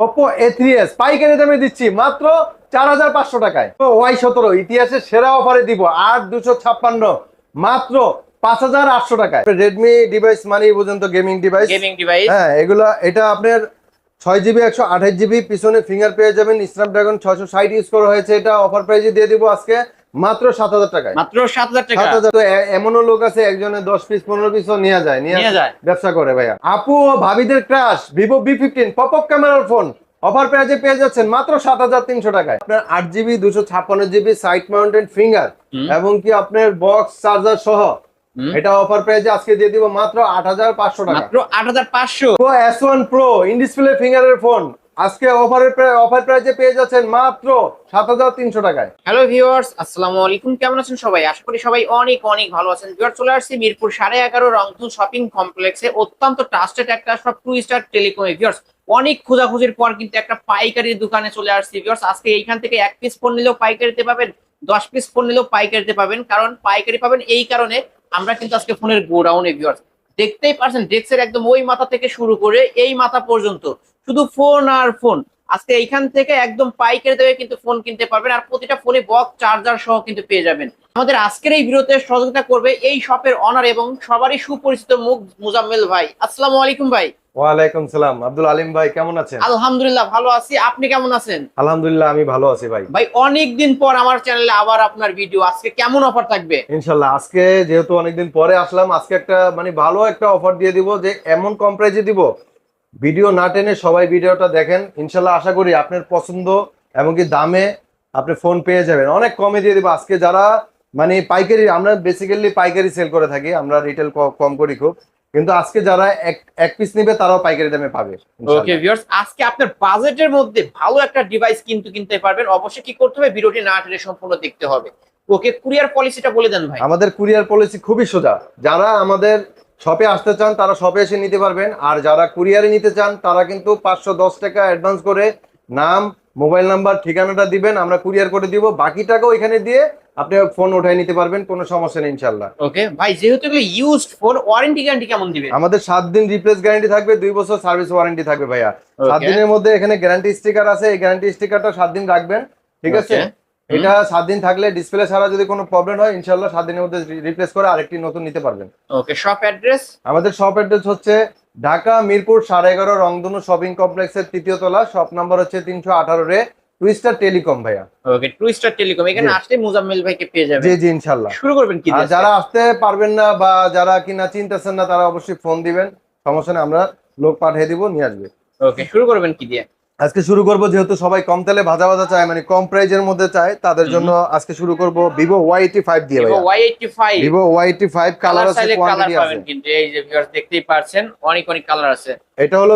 Oppo A three S পাইকারি দামে দিচ্ছি মাত্র চার হাজার পাঁচশো টাকায়। ওয়াই সতেরো ইতিহাসের সেরা অফারে দিব আট দুশো ছাপ্পান্ন মাত্র পাঁচ হাজার আটশো টাকায়। রেডমি ডিভাইস মানে পর্যন্ত গেমিং ডিভাইস গেমিং ডিভাইস হ্যাঁ এগুলা এটা আপনার ছয় জিবি একশো আঠাশ জিবি পিছনে ফিঙ্গার পেয়ে যাবেন। স্ন্যাপড্রাগন ছয়শো ষাট ইউজ করা হয়েছে এটা অফার প্রাইজে দিয়ে দিব আজকে। মাত্র সাত হাজার টাকায়। মাত্র সাত হাজার টাকা। এমনও লোক আছে একজনে দশ পিস পনেরো পিসও নিয়ে যায় নিয়ে যায়। ব্যবসা করে ভাইয়া। আপু ও ভাবিদের crush Vivo V fifteen pop up ক্যামেরার ফোন অফার প্রাইজে পেয়ে যাচ্ছেন মাত্র সাত হাজার তিনশো টাকায়। আপনার আট জিবি দুশো ছাপ্পান্ন জিবি সাইড মাউন্টেড ফিঙ্গার এবং কি আপনার বক্স চার্জার সহ। এটা অফার প্রাইজে আজকে দিয়ে দিব মাত্র আট হাজার পাঁচশো টাকা। মাত্র আট হাজার পাঁচশো। S one Pro in display ফিঙ্গারের phone আজকে অফারের অফার প্রাইজে পেয়ে যাচ্ছেন মাত্র সাত হাজার তিনশো টাকায়। হ্যালো ভিউয়ার্স, আসসালামু আলাইকুম। কেমন আছেন সবাই? আশা করি সবাই অনেক অনেক ভালো আছেন। ভিউয়ার চলে আসছি মিরপুর সাড়ে এগারো রংপুর শপিং কমপ্লেক্সে। অত্যন্ত ট্রাস্টেড একটা সব টু স্টার টেলিকমে ভিউয়ার্স, অনেক খোঁজাখুঁজির পর কিন্তু একটা পাইকারি দোকানে চলে আসছি। ভিউয়ার্স, আজকে এইখান থেকে এক পিস ফোন নিলেও পাইকারিতে পাবেন, দশ পিস ফোন নিলেও পাইকারিতে পাবেন। কারণ পাইকারি পাবেন এই কারণে আমরা কিন্তু আজকে ফোনের গোডাউনে, ভিউয়ার্স। দেখতেই পারছেন ডেস্কের একদম ওই মাথা থেকে শুরু করে এই মাথা পর্যন্ত। শুধু ফোন আর ফোন। আজকে এইখান থেকে একদম পাইকারি দামে কিন্তু ফোন কিনতে পারবেন আর প্রতিটা ফোনে বক্স চার্জার সহ কিন্তু পেয়ে যাবেন। আমাদের আজকের এই বিরতে সহযোগিতা করবে এই শপের অনার এবং সবারই সুপরিচিত মুখ মুজাম্মেল ভাই। আসসালামু আলাইকুম ভাই। ওয়ালাইকুম সালাম। আব্দুল আলিম ভাই কেমন আছেন? আলহামদুলিল্লাহ ভালো আছি। আপনি কেমন আছেন? আলহামদুলিল্লাহ আমি ভালো আছি ভাই। ভাই অনেক দিন পর আমার চ্যানেলে আবার আপনার ভিডিও আজকে কেমন অফার থাকবে? আজকে যেহেতু অনেকদিন পরে আসলাম আজকে একটা মানে ভালো একটা অফার দিয়ে দিব যে এমন কম প্রাইজে দিব ভিডিও না টেনে সবাই ভিডিওটা দেখেন। ইনশাল্লাহ আশা করি আপনার পছন্দ এমনকি দামে আপনি ফোন পেয়ে যাবেন। অনেক কমে দিয়ে দিব। আজকে যারা মানে পাইকারি আমরা বেসিক্যালি পাইকারি সেল করে থাকি। আমরা রিটেল কম করি খুব। কিন্তু আজকে যারা এক এক পিস নিবে তারাও পাইকারি দামে পাবে। ওকে ভিউয়ার্স আজকে আপনার বাজেটের মধ্যে ভালো একটা ডিভাইস কিন্তু কিনতে পারবেন। অবশ্যই কি করতে হবে? ভিডিওটি না টেনে সম্পূর্ণ দেখতে হবে। ওকে কুরিয়ার পলিসিটা বলে দেন ভাই। আমাদের কুরিয়ার পলিসি খুবই সোজা। যারা আমাদের শপে আসতে চান তারা শপে এসে নিতে পারবেন। আর যারা কুরিয়ারে নিতে চান তারা কিন্তু পাঁচশো দশ টাকা অ্যাডভান্স করে নাম মোবাইল নাম্বার ঠিকানাটা দিবেন আমরা কুরিয়ার করে দিব। বাকি টাকাও এখানে দিয়ে আপনি ফোন উঠাই নিতে পারবেন কোনো সমস্যা নেই ইনশাল্লাহ ওকে ভাই যেহেতু এগুলো ইউজড ফোন ওয়ারেন্টি গ্যারান্টি কেমন দিবেন আমাদের সাত দিন রিপ্লেস গ্যারান্টি থাকবে দুই বছর সার্ভিস ওয়ারেন্টি থাকবে ভাইয়া। সাত দিনের মধ্যে এখানে গ্যারান্টি স্টিকার আছে এই গ্যারান্টি স্টিকারটা সাত দিন রাখবেন ঠিক আছে. এটা সাত দিন থাকলে ডিসপ্লে ছাড়া যদি কোনো প্রবলেম হয় ইনশাল্লাহ সাত দিনের মধ্যে রিপ্লেস করে আরেকটি নতুন নিতে পারবেন। ওকে শপ অ্যাড্রেস আমাদের শপ অ্যাড্রেস হচ্ছে ঢাকা মিরপুর সাড়ে এগারো রংধনু শপিং কমপ্লেক্সের তৃতীয় তলা শপ নাম্বার হচ্ছে তিনশো আঠারো রে টুইস্টার টেলিকম ভাইয়া। ওকে টু স্টার টেলিকম এখানে জি। আসলে মুজাম্মেল ভাইকে পেয়ে জি যাবেন। জি ইনশাল্লাহ শুরু করবেন কি? যারা আসতে পারবেন না বা যারা কিনা চিনতেছেন না তারা অবশ্যই ফোন দিবেন। সমস্যা নেই আমরা লোক পাঠিয়ে দিব নিয়ে আসবে। ওকে শুরু করবেন কি দিয়ে? আজকে শুরু করব যেহেতু সবাই কম তেলে ভাজা ভাজা চায় মানে কম প্রাইজের মধ্যে চায় তাদের জন্য আজকে শুরু করব এইটি ফাইভ দিয়ে Y eighty five colour colour আছে কোয়ান্টিটি আছে। কিন্তু এই যে ভিউয়ার্স দেখতেই পারছেন অনেক অনেক কালার আছে। এটা হলো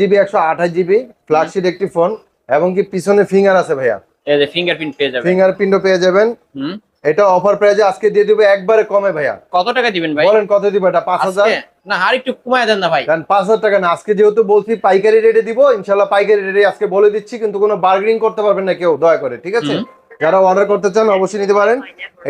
জিবি একশো আঠাশ জিবি ফ্ল্যাগশিট একটি ফোন এবং কি পিছনে ফিঙ্গার আছে ভাইয়া। এই যে ফিঙ্গারপ্রিন্ট পেয়ে যাবেন। ফিঙ্গারপ্রিন্টও পেয়ে যাবেন। হুম। এটা অফার প্রাইজে আজকে দিয়ে দিবে একবারে কমে ভাইয়া। কত টাকা দিবেন ভাই? বলেন কত দিব এটা? পাঁচ হাজার? আজকে? না আর একটু কমায় দেন না ভাই। কারণ পাঁচ হাজার টাকা না আজকে যেহেতু বলছি পাইকারি রেটে দিব ইনশাআল্লাহ পাইকারি রেটে আজকে বলে দিচ্ছি কিন্তু কোনো বার্গেনিং করতে পারবেন না কেউ দয়া করে ঠিক আছে। যারা অর্ডার করতে চান অবশ্যই নিতে পারেন।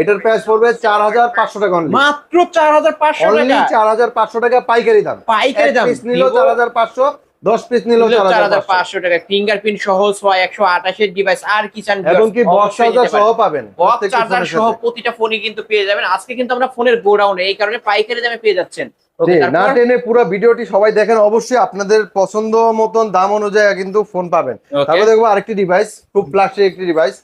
এটার প্রাইস পড়বে চার হাজার পাঁচশো টাকা মাত্র চার হাজার পাঁচশো চার হাজার পাঁচশো টাকা পাইকারি দাম। পাইকারি দাম। নিল চার হাজার পাঁচশো দশ পিস নিল চার চার হাজার হাজার পাঁচশো টাকা। ফিঙ্গারপ্রিন্ট সহ ছয় একশো আঠাশের ডিভাইস আর কি চান এবং কি বক্স চার্জার সহ পাবেন। বক্স চার্জার সহ প্রতিটা ফোনই কিন্তু পেয়ে যাবেন। আজকে কিন্তু আমরা ফোনের গোডাউনে এই কারণে পাইকারি দামে পেয়ে যাচ্ছেন। না টেনে পুরো ভিডিওটি সবাই দেখেন। অবশ্যই আপনাদের পছন্দ মতন দাম অনুযায়ী কিন্তু ফোন পাবেন. তারপর দেখব আরেকটি ডিভাইস খুব প্লাস্টিক একটি ডিভাইস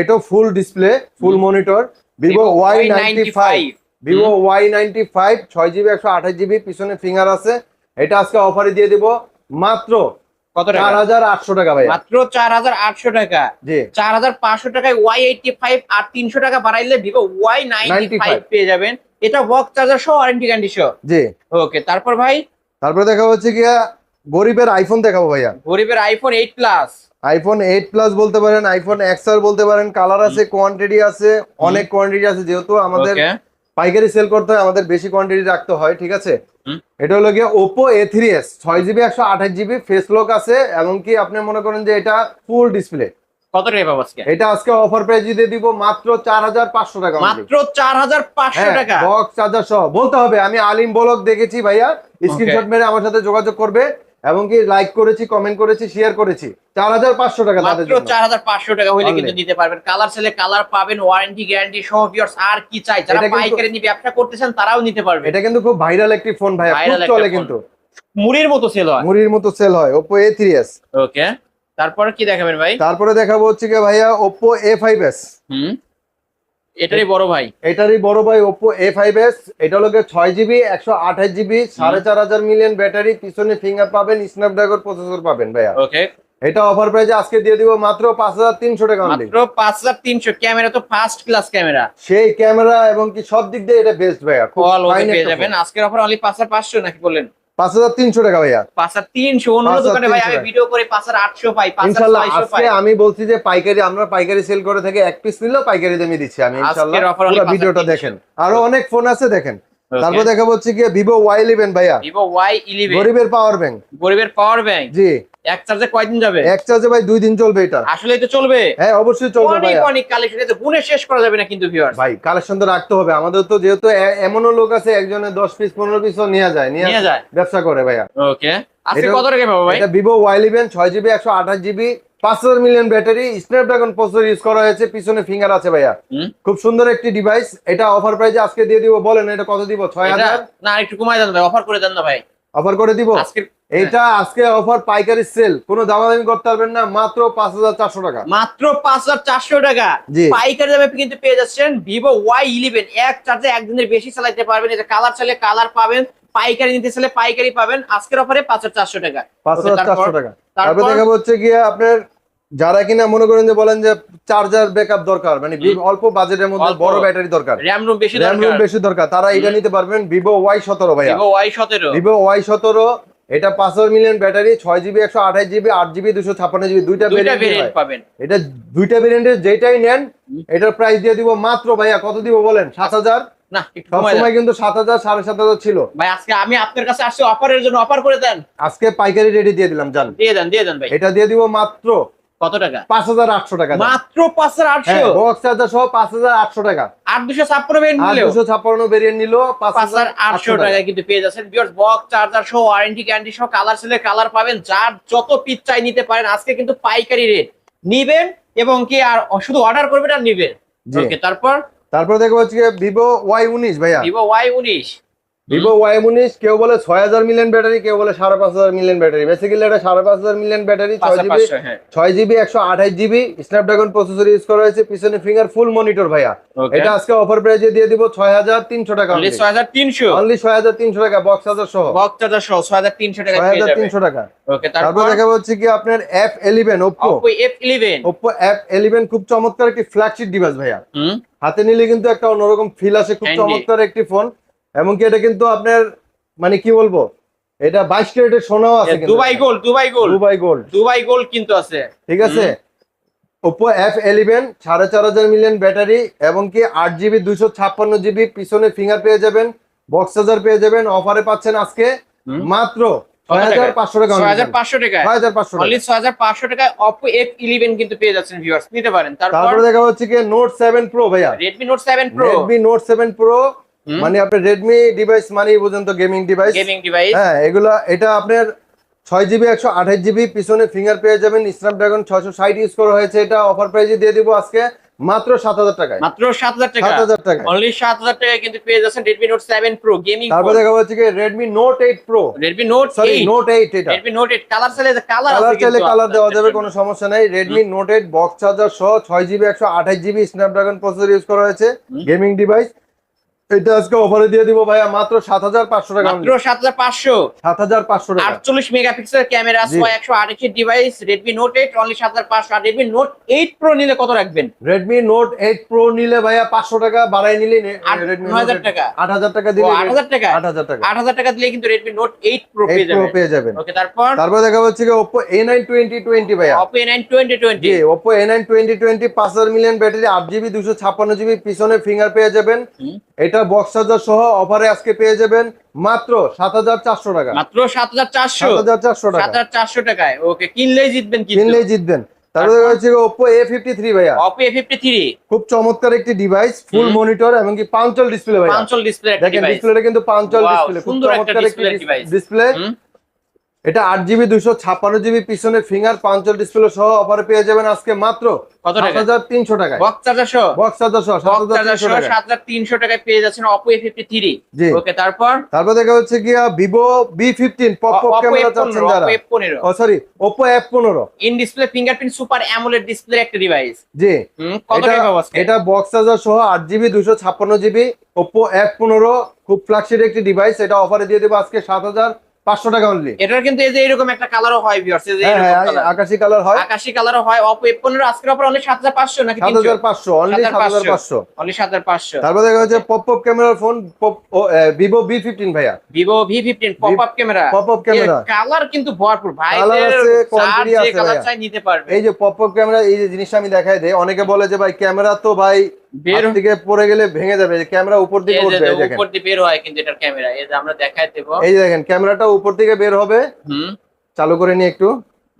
এটা full display full monitor Vivo Y ninety five Y95 Vivo Y ninety five ছয় জিবি একশো আঠাশ জিবি পিছনে ফিঙ্গার আছে। এটা আজকে অফারে দিয়ে দিব মাত্র কত চার টাকা হাজার আটশো টাকা ভাই মাত্র চার হাজার আটশো টাকা। জি। চার হাজার পাঁচশো টাকায় ওয়াই এইটটি ফাইভ আর তিনশো টাকা বাড়াইলে ভিভো ওয়াই নাইনটি ফাইভ পেয়ে যাবেন। এটা বক্স চার্জার সহ ওয়ারেন্টি গ্যারান্টি সহ জি। ওকে তারপর ভাই? তারপরে দেখা হচ্ছে গিয়া গরিবের আইফোন দেখাবো ভাইয়া। গরিবের iPhone eight plus iPhone eight plus বলতে পারেন আইফোন এক্স আর বলতে পারেন কালার আছে কোয়ান্টিটি আছে অনেক কোয়ান্টিটি আছে যেহেতু আমাদের পাইকারি সেল করতে হয় আমাদের বেশি কোয়ান্টিটি রাখতে হয় ঠিক আছে? এটা হলো গিয়ে ওপো এ থ্রি এস ছয় জিবি একশো আঠাশ জিবি ফেস লক আছে এমনকি আপনি মনে করেন যে এটা ফুল ডিসপ্লে কত টাকা পাবো আজকে? এটা আজকে অফার দিয়ে দিব মাত্র চার হাজার পাঁচশো টাকা মাত্র চার হাজার পাঁচশো টাকা? বক্স চার্জার সহ বলতে হবে আমি আলিম বলক দেখেছি ভাইয়া স্ক্রিনশট মেরে আমার সাথে যোগাযোগ করবে। এবং কি লাইক করেছি কমেন্ট করেছি শেয়ার করেছি। চার হাজার পাঁচশো টাকা মাত্র চার হাজার পাঁচশো টাকা হইলে কিন্তু দিতে পারবেন। কালার সেলে কালার পাবেন ওয়ারেন্টি গ্যারান্টি সহ ভিউয়ার্স আর কি চাই। যারা পাইকারি নিয়ে ব্যবসা করতেছেন তারাও নিতে পারবে এটা কিন্তু খুব ভাইরাল একটি ফোন ভাইয়া। খুব চলে কিন্তু। মুড়ির মতো সেল হয়। মুড়ির মতো সেল হয়। থ্রি এস ওকে তারপরে কি দেখাবেন ভাই? তারপরে দেখাবো হচ্ছে কি ভাইয়া ফাইভ এস হুম। এটারই বড় ভাই। এটারই বড় ভাই ফাইভ এস এটা হলো ছয় জিবি একশো আঠাশ জিবি সাড়ে চার হাজার মিলিয়ন ব্যাটারি পিছনে ফিঙ্গার পাবেন স্ন্যাপড্রাগন প্রসেসর পাবেন ভাইয়া। ওকে। এটা অফার প্রাইজে আজকে দিয়ে দিব মাত্র পাঁচ হাজার তিনশো টাকা অনলি মাত্র পাঁচ হাজার তিনশো। ক্যামেরা তো ফার্স্ট ক্লাস ক্যামেরা সেই ক্যামেরা এবং কি সব দিক দিয়ে এটা বেস্ট ভাইয়া। খুব fine পেয়ে যাবেন। আজকের অফার অনলি পাঁচ হাজার পাঁচশো নাকি বললেন? পাঁচ হাজার তিনশো টাকা ভাইয়া। পাঁচ হাজার তিনশো অন্য দোকানে ভাই আমি ভিডিও করে পাঁচ হাজার আটশো পাই ইনশাল্লাহ আজকে আমি বলছি যে পাইকারি আমরা পাইকারি সেল করে থাকি এক পিস নিলেও পাইকারি দামে দিচ্ছি আমি ইনশাল্লাহ। ভিডিওটা দেখেন। আরও অনেক ফোন আছে দেখেন। তারপর দেখা হচ্ছে কি ভিভো ওয়াই ইলেভেন ভাইয়া। ভিভো ওয়াই ইলেভেন গরিবের পাওয়ার ব্যাংক গরিবের পাওয়ার ব্যাংক জি। এক চার্জে কয়দিন যাবে? এক চার্জে ভাই দুই দিন চলবে এটা। আসলে তো চলবে? হ্যাঁ অবশ্যই চলবে অনেক অনেক কালেকশন আছে গুণে শেষ করা যাবে না কিন্তু ভিউয়ার্স ভাই কালেকশন তো রাখতে হবে। আমাদের তো যেহেতু এমনও লোক আছে একজনে দশ পিস পনেরো পিসও নেওয়া যায় নিয়ে নিয়ে যায়। ব্যবসা করে ভাইয়া। ওকে আজকে কত টাকা পাবো ভাই? এটা একশো আঠাশ জিবি পাঁচ হাজার million battery Snapdragon processor use করা হয়েছে পিছনে ফিঙ্গার আছে ভাইয়া। খুব সুন্দর একটি ডিভাইস এটা অফার প্রাইজে আজকে দিয়ে দিব বলেন এটা কত দিব? ছয় এটা হাজার? না একটু কমাই দেন ভাই অফার করে দেন না ভাই। অফার করে দিব? আজকে এটা আজকে অফার পাইকারি সেল কোনো দামাদামি করতে পারবেন না মাত্র পাঁচ হাজার চারশো টাকা। মাত্র পাঁচ হাজার চারশো টাকা। পাইকারি দামে কিন্তু পেয়ে যাচ্ছেন ভিভো ওয়াই ইলেভেন এক চার্জে একদিনের বেশি চালাতে পারবেন। এটা কালার চাইলে কালার পাবেন পাইকারি নিতে চাইলে পাইকারি পাবেন। আজকের অফারে পাঁচ হাজার চারশো টাকা। পাঁচ হাজার? চারশো টাকা। তারপরে? দেখাবো হচ্ছে গিয়ে আপনার যারা কিনা মনে করেন যে বলেন যে চার্জার ব্যাকআপ দরকার মানে অল্প বাজেটের মধ্যে বড় ব্যাটারি দরকার। র্যাম রুম বেশি র্যাম দরকার। বেশি দরকার। তারা এটা নিতে পারবেন ভিভো ওয়াই সতেরো ভাইয়া। ভিভো ওয়াই সতেরো। ভিভো ওয়াই সতেরো এটা পাঁচ হাজার মিলিয়ন ব্যাটারি ছয় জিবি একশো আঠাশ জিবি আট জিবি দুশো ছাপ্পান্ন জিবি দুইটা ভেরিয়েন্ট পাবেন। এটা দুইটা ভেরিয়েন্টের যেটাই নেন এটার প্রাইস দিয়ে দিব মাত্র ভাইয়া কত দিব বলেন? সাত হাজার? না একটু কমাই কিন্তু সাত হাজার সাড়ে সাত হাজার ছিল। ভাই আজকে আমি আপনার কাছে আসছি অফারের জন্য অফার করে দেন। আজকে পাইকারি রেডি দিয়ে দিলাম জান। দিয়ে দেন দিয়ে দেন ভাই। এটা দিয়ে দিব মাত্র কত টাকা? পাঁচ হাজার আটশো টাকা মাত্র পাঁচ হাজার আটশো? হ্যাঁ বক্স চার্জার সহ পাঁচ হাজার আটশো টাকা। আট দুশো ছাপ্পান্ন ভেরিয়েন্ট আর দুশো ছাপ্পান্ন ভেরিয়েন্ট নিল পাঁচ হাজার আটশো টাকায় কিন্তু পেয়ে যাচ্ছেন বক্স চার্জার সহ ওয়ারেন্টি গ্যারান্টি সহ কালার সেলের কালার পাবেন যার যত পিস চাই নিতে পারেন আজকে কিন্তু পাইকারি রেট নিবেন এবং কি আর শুধু অর্ডার করবেন আর নিবেন। ওকে তারপর? তারপর দেখব হচ্ছে ভিভো ওয়াই উনিশ ভাইয়া। ভিভো ওয়াই উনিশ। ভিভো ওয়াই উনিশ কেউ বলে ছয় হাজার মিলিয়ন ব্যাটারি কেউ বলে সাড়ে পাঁচ হাজার মিলিয়ন ব্যাটারি বেসিক্যালি এটা সাড়ে পাঁচ হাজার মিলিয়ন ব্যাটারি ছয় জিবি হ্যাঁ। ছয় জিবি একশো আঠাশ জিবি স্ন্যাপড্রাগন প্রসেসর ইউজ করা হয়েছে পিছনে ফিঙ্গার ফুল মনিটর ভাইয়া। এটা আজকে অফার প্রাইজে দিয়ে দিব ছয় হাজার তিনশো টাকা ছয় হাজার তিনশো? অনলি ছয় হাজার তিনশো টাকা বক্স হাজার সহ। বক্স চার্জার সহ ছয় হাজার তিনশো টাকা ছয় হাজার তিনশো টাকা। তারপর? দেখা হচ্ছে কি আপনার F eleven Oppo Oppo F eleven Oppo F eleven খুব চমৎকার একটি ফ্ল্যাগশিপ ডিভাইস ভাইয়া। হাতে নিলে কিন্তু একটা অন্যরকম ফিল আসে খুব চমৎকার একটি ফোন এমনকি এটা কিন্তু আপনার মানে কি বলব এটা বাইশ ক্যারেটের সোনাও আছে Dubai gold Dubai gold. Dubai gold. Dubai gold কিন্তু আছে। ঠিক আছে? ওপো এফ এলিভেন সাড়ে চার হাজার মিলিয়ন ব্যাটারি এবং কি আট জিবি দুইশো ছাপ্পান্ন জিবি পিছনে ফিঙ্গার পেয়ে যাবেন বক্স চার্জার পেয়ে যাবেন অফারে পাচ্ছেন আজকে মাত্র ছয় হাজার পাঁচশো টাকা ছয় হাজার পাঁচশো টাকায়। ছয় হাজার পাঁচশো ছয় হাজার পাঁচশো টাকায় অপো এফ ইলেভেন কিন্তু পেয়ে যাচ্ছেন ভিউয়ার্স নিতে পারেন। তারপরে দেখা হচ্ছে কি নোট সেভেন প্রো ভাইয়া। Redmi Note seven Pro Redmi Note seven Pro. মানে আপনার রেডমি ডিভাইস মানেই পর্যন্ত গেমিং ডিভাইস গেমিং ডিভাইস হ্যাঁ এগুলা এটা আপনার ছয় জিবি একশো আঠাশ জিবি পিছনে ফিঙ্গার পেয়ে যাবেন। স্ন্যাপড্রাগন ছয়শো ষাট ইউজ করা হয়েছে। এটা অফার প্রাইজে দিয়ে দিব আজকে মাত্র সাত হাজার টাকায়। মাত্র সাত হাজার টাকা? সাত হাজার টাকায়। অনলি সাত হাজার টাকা কিন্তু পেয়ে যাচ্ছেন Redmi Note seven Pro gaming তারপর দেখা যাচ্ছে কি Redmi Note eight Pro Redmi Note sorry Note eight এটা। রেডমি নোট এইট কালার চাইলে কালার কালার চাইলে কালার দেওয়া যাবে কোনো সমস্যা নাই। Redmi Note eight box charger সহ ছয় জিবি একশো আঠাশ জিবি স্ন্যাপড্রাগন প্রসেসর ইউজ করা হয়েছে। গেমিং ডিভাইস এটা আজকে অফারে দিয়ে দিব ভাইয়া মাত্র সাত হাজার পাঁচশো টাকা। মাত্র মেগাপিক্সেল ক্যামেরা ডিভাইস আর নিলে কত রাখবেন? নিলে ভাইয়া পাঁচশো টাকা বাড়াই নিলে টাকা। টাকা দিলে টাকা? দিলে কিন্তু পেয়ে যাবেন। পেয়ে ওকে তারপর? তারপর দেখা কি ভাইয়া। জি মিলিয়ন ব্যাটারি পিছনে ফিঙ্গার পেয়ে যাবেন। এটা বক্স চার্জার সহ অফারে আজকে পেয়ে যাবেন মাত্র সাত হাজার চারশো টাকা। মাত্র সাত হাজার চারশো? সাত হাজার চারশো সাত টাকা হাজার চারশো টাকায়। ওকে কিনলেই জিতবেন কিন্তু। কিনলেই জিতবেন। তারপরে ওপো এ ফিফটি থ্রি ভাইয়া। Oppo এ ফিফটি থ্রি খুব চমৎকার একটি ডিভাইস ফুল মনিটর এবং কি পাঞ্চল ডিসপ্লে ভাইয়া। পাঞ্চল ডিসপ্লে দেখেন ডিসপ্লেটা কিন্তু পাঞ্চল ডিসপ্লে খুব চমৎকার একটি ডিসপ্লে। এটা আট জিবি দুইশো ছাপ্পান্ন জিবি পিছনে ফিঙ্গার পাঞ্চল ডিসপ্লে সহ অফারে পেয়ে যাবেন আজকে মাত্র সাত হাজার তিনশো টাকায়। তিনশো পেয়ে যাচ্ছেন Oppo A fifty three okay তারপর? তারপর দেখা হচ্ছে গিয়া Vivo V fifteen pop pop camera চাচ্ছেন যারা। অপো এফ পনেরো ও সরি ওপো এফ পনেরো in display fingerprint super AMOLED display একটা ডিভাইস জি। এটা টাকা বক্স চার্জার সহ আট জিবি দুশো ছাপ্পান্ন জিবি ওপো এফ পনেরো খুব ফ্ল্যাগশিপ একটি ডিভাইস এটা অফারে দিয়ে দেবো আজকে সাত হাজার পাঁচশো টাকা অনলি এটার কিন্তু এই যে এরকম একটা কালারও হয় ভিউয়ার্স এই যে হ্যাঁ এরকম হ্যাঁ। আকাশি কালার হয়। আকাশি কালারও হয়। অপো এফ পনেরো আজকের অফার অনলি সাত হাজার পাঁচশো নাকি সাত হাজার পাঁচশো অনলি সাত হাজার পাঁচশো। অনলি সাত হাজার পাঁচশো। তারপর দেখা যাচ্ছে পপ পপ ক্যামেরার ফোন ভিভো বি ফিফটিন ভাইয়া। Vivo V fifteen pop up camera pop up camera colour কিন্তু ভরপুর। ভাই Colour আছে, quantity আছে কালার চাই নিতে পারবে। এই যে পপ পপ ক্যামেরা এই যে জিনিসটা আমি দেখাই দেই অনেকে বলে যে ভাই ক্যামেরা তো ভাই বের থেকে পড়ে গেলে ভেঙে যাবে ক্যামেরা উপর দিকে উঠবে এই দেখেন। উপর দিয়ে বের হয় কিন্তু এটার ক্যামেরা এই যে আমরা দেখাই দেব। এই দেখেন ক্যামেরাটা উপর থেকে বের হবে। হুম। চালু করে নিয়ে একটু।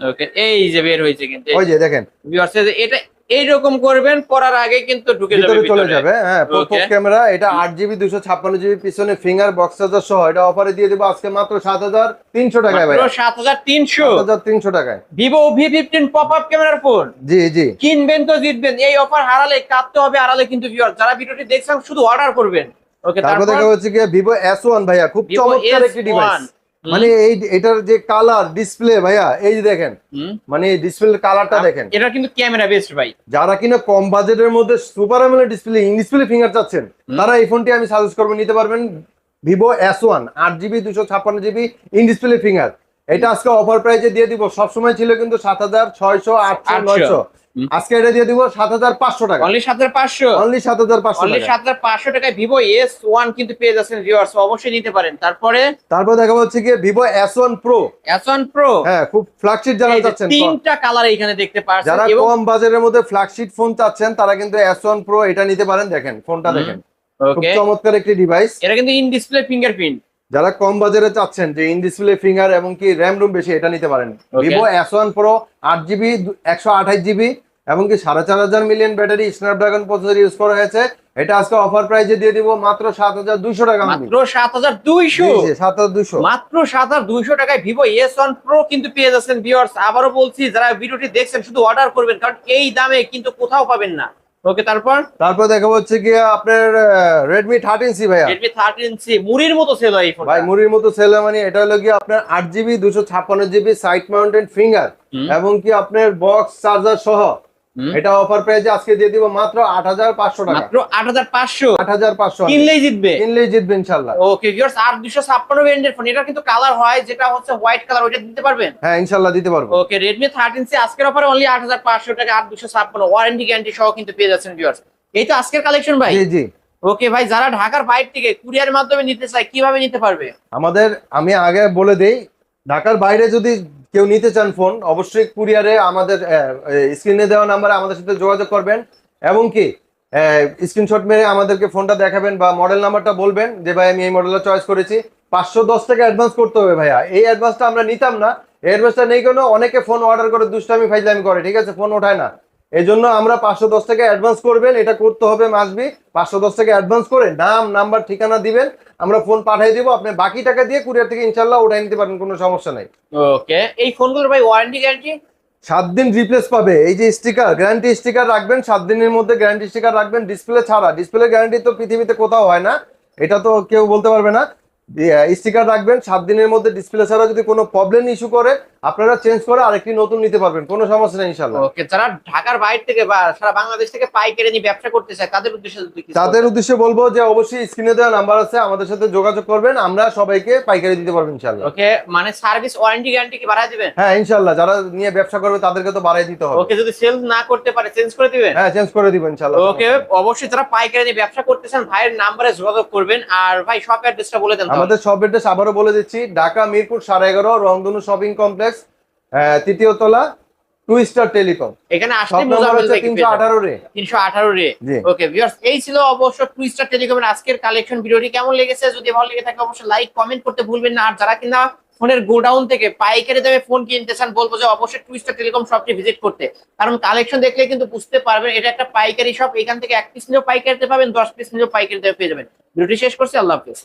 ওকে এই যে বের হয়েছে কিন্তু। ওই যে দেখেন। ভিউয়ার্স এটা এইরকম করবেন পড়ার আগে কিন্তু ঢুকে যাবে চলে যাবে হ্যাঁ পপ ক্যামেরা এটা আট জিবি দুশো ছাপ্পান্ন জিবি পিছনে ফিঙ্গার বক্স চার্জার সহ এটা অফারে দিয়ে দেবো আজকে মাত্র সাত হাজার তিনশো টাকায় ভাই মাত্র সাত হাজার তিনশো। সাত হাজার তিনশো টাকায়। Vivo V fifteen pop up ক্যামেরার ফোন জি জি। কিনবেন তো জিতবেন। এই অফার হারালে কাঁদতে হবে হারালে কিন্তু ভিউয়ার যারা ভিডিওটি দেখছেন শুধু অর্ডার করবেন। ওকে তারপর দেখা হচ্ছে ভিভো এস ওয়ান ভাইয়া খুব Vivo চমৎকার একটি ডিভাইস। মানে এই এটার যে কালার ডিসপ্লে ভাইয়া এই যে দেখেন। মানে ডিসপ্লে কালারটা দেখেন। এটা কিন্তু ক্যামেরা বেস্ট ভাই। যারা কিনা কম বাজেটের মধ্যে সুপার আমলের ডিসপ্লে ডিসপ্লে ফিঙ্গার চাচ্ছেন তারা এই ফোনটি আমি সাজেস্ট করব নিতে পারবেন ভিভো এস ওয়ান আট জিবি দুশো ছাপ্পান্ন জিবি ইন ডিসপ্লে ফিঙ্গার এটা আজকে অফার প্রাইজে দিয়ে দিব সবসময় ছিল কিন্তু সাত হাজার ছয়শো আটশো 800 নয়শো। আজকে এটা দিয়ে দিব সাত হাজার পাঁচশো টাকা। অনলি সাত হাজার পাঁচশো? অনলি সাত হাজার পাঁচশো অনলি সাত হাজার পাঁচশো টাকায় ভিভো এস ওয়ান কিন্তু পেয়ে যাচ্ছেন ভিউয়ার্স অবশ্যই নিতে পারেন। তারপরে? তারপর দেখা যাচ্ছে গিয়ে Vivo S one Pro S one Pro হ্যাঁ খুব ফ্ল্যাগশিপ যারা চাচ্ছেন তিনটা কালার এখানে দেখতে পাচ্ছেন যারা এবং কম বাজারের মধ্যে ফ্ল্যাগশিপ ফোন চাচ্ছেন তারা কিন্তু এস ওয়ান প্রো এটা নিতে পারেন। দেখেন ফোনটা। দেখেন। খুব চমৎকার একটি ডিভাইস এটা কিন্তু ইন ডিসপ্লে ফিঙ্গারপ্রিন্ট যারা কম বাজারে চাচ্ছেন যে ইন ডিসপ্লে ফিঙ্গার এবং কি র্যাম রুম বেশি এটা নিতে পারেন। ভিভো এস ওয়ান প্রো আট জিবি একশো আঠাশ জিবি এবং কি সাড়ে চার হাজার million battery Snapdragon processor use করা হয়েছে। এটা আজকে অফার প্রাইজে দিয়ে দিব মাত্র সাত হাজার দুইশো টাকা মাত্র সাত হাজার দুইশো? সাত হাজার দুইশো। মাত্র সাত হাজার দুইশো টাকায় ভিভো এস ওয়ান প্রো কিন্তু পেয়ে যাচ্ছেন ভিউয়ার্স আবারও বলছি যারা ভিডিওটি দেখছেন শুধু অর্ডার করবেন কারণ এই দামে কিন্তু কোথাও পাবেন না। ওকে তারপর তারপর দেখা হচ্ছে গিয়ে আপনার রেডমি থার্টিন সি ভাইয়া Redmi থার্টিন সি মুড়ির মতো সেল হয় ফোন ভাই মুড়ির মতো সেল মানে এটা হলো কি আপনার আট জিবি দুশো ছাপ্পান্ন জিবি সাইড মাউন্টেন ফিঙ্গার। এবং কি আপনার বক্স চার্জার সহ। এটা অফার প্রাইজে আজকে দিয়ে দিব মাত্র আট হাজার পাঁচশো টাকা। মাত্র আট হাজার পাঁচশো? আট হাজার পাঁচশো কিনলেই জিতবে? কিনলেই জিতবে ইনশাল্লাহ। ওকে ভিউয়ার্স আর দুশো ছাপ্পান্ন ব্র্যান্ডের ফোন এটা কিন্তু কালার হয় যেটা হচ্ছে হোয়াইট কালার ওইটা দিতে পারবেন? হ্যাঁ ইনশাল্লাহ দিতে পারব। ওকে রেডমি থার্টিন সি আজকের অফারে অনলি আট হাজার পাঁচশো টাকা আর দুশো ছাপ্পান্ন। ওয়ারেন্টি গ্যারান্টি সহ কিন্তু পেয়ে যাচ্ছেন ভিউয়ার্স এই তো আজকের কালেকশন ভাই। জি জি। ওকে ভাই যারা ঢাকার বাইরে থেকে কুরিয়ার মাধ্যমে নিতে চায় কীভাবে নিতে পারবে? আমাদের আমি আগে বলে দেই ঢাকার বাইরে যদি কেউ নিতে চান ফোন অবশ্যই কুরিয়ারে আমাদের স্ক্রিনে দেওয়া নাম্বারে আমাদের সাথে যোগাযোগ করবেন। এবং কি স্ক্রিনশট মেরে আমাদেরকে ফোনটা দেখাবেন বা মডেল নাম্বারটা বলবেন যে, ভাই, আমি এই মডেলটা চয়েস করেছি। পাঁচশো দশ থেকে অ্যাডভান্স করতে হবে ভাইয়া। এই অ্যাডভান্সটা আমরা নিতাম না। এই অ্যাডভান্সটা নেই কেন? অনেকে ফোন অর্ডার করে দুষ্টামি ফাইজলামি করে, ঠিক আছে? ফোন ওঠায় না। এই জন্য আমরা পাঁচশো দশ টাকা অ্যাডভান্স করবেন এটা করতে হবে মাসবি। পাঁচশো দশ টাকা অ্যাডভান্স করে নাম নাম্বার ঠিকানা দিবেন আমরা ফোন পাঠিয়ে দিব আপনি বাকি টাকা দিয়ে কুরিয়ার থেকে ইনশাল্লাহ উঠাই নিতে পারেন কোনো সমস্যা নাই। ওকে এই ফোনগুলোর ভাই ওয়ারেন্টি গ্যারান্টি সাত দিন রিপ্লেস পাবে এই যে স্টিকার গ্যারান্টি স্টিকার রাখবেন সাত দিনের মধ্যে গ্যারান্টি স্টিকার রাখবেন ডিসপ্লে ছাড়া। ডিসপ্লে গ্যারান্টি তো পৃথিবীতে কোথাও হয় না এটা তো কেউ বলতে পারবে না। স্টিকার রাখবেন সাত দিনের মধ্যে ডিসপ্লে ছাড়া যদি কোনো প্রবলেম ইস্যু করে আপনারা চেঞ্জ করে আরেকটি নতুন নিতে পারবেন কোনো সমস্যা নেই ইনশাল্লাহ ওকে যারা ঢাকার বাইরে থেকে বা সারা বাংলাদেশ থেকে পাইকারি নিয়ে ব্যবসা করতে চায় তাদের উদ্দেশ্যে তাদের উদ্দেশ্যে বলব যে অবশ্যই স্ক্রিনে দেওয়া নাম্বার আছে আমাদের সাথে যোগাযোগ করবেন আমরা সবাইকে পাইকারি দিতে পারব ইনশাল্লাহ ওকে মানে সার্ভিস ওয়ারেন্টি গ্যারান্টি কি বাড়ায় দিবেন? হ্যাঁ ইনশাল্লাহ যারা নিয়ে ব্যবসা করবে তাদেরকে তো বাড়ায় দিতে হবে। ওকে যদি সেল না করতে পারে চেঞ্জ করে দিবেন? হ্যাঁ চেঞ্জ করে দিবেন ইনশাল্লাহ ওকে অবশ্যই যারা পাইকারি নিয়ে ব্যবসা করতে চান ভাইয়ের নাম্বারে যোগাযোগ করবেন। আর ভাই শপ অ্যাড্রেসটা বলে দেন আমাদের শপ অ্যাড্রেস আবারও বলে দিচ্ছি ঢাকা মিরপুর সাড়ে এগারো রংধনু শপিং কমপ্লেক্স তৃতীয় তলা টু স্টার টেলিকম। এখানে আসলে মোজাম্মেল তিনশো আঠারো রে। তিনশো আঠারো রে। ওকে ভিউয়ার্স এই ছিল অবশ্য টুইস্টার টেলিকমের আজকের কালেকশন ভিডিওটি কেমন লেগেছে? যদি ভালো লেগে থাকে অবশ্যই লাইক কমেন্ট করতে ভুলবেন না। আর যারা কিনা ফোনের গোডাউন থেকে পাইকারি দামে ফোন কিনতে চান বলব যে অবশ্যই টুইস্টার টেলিকম শপটি ভিজিট করতে। কারণ কালেকশন দেখলে কিন্তু বুঝতে পারবেন এটা একটা পাইকারি শপ এখান থেকে এক পিস নিলেও পাইকারিতে পাবেন দশ পিস নিলেও পাইকারিতে পেয়ে যাবেন। ভিডিওটি শেষ করছি আল্লাহ হাফিজ।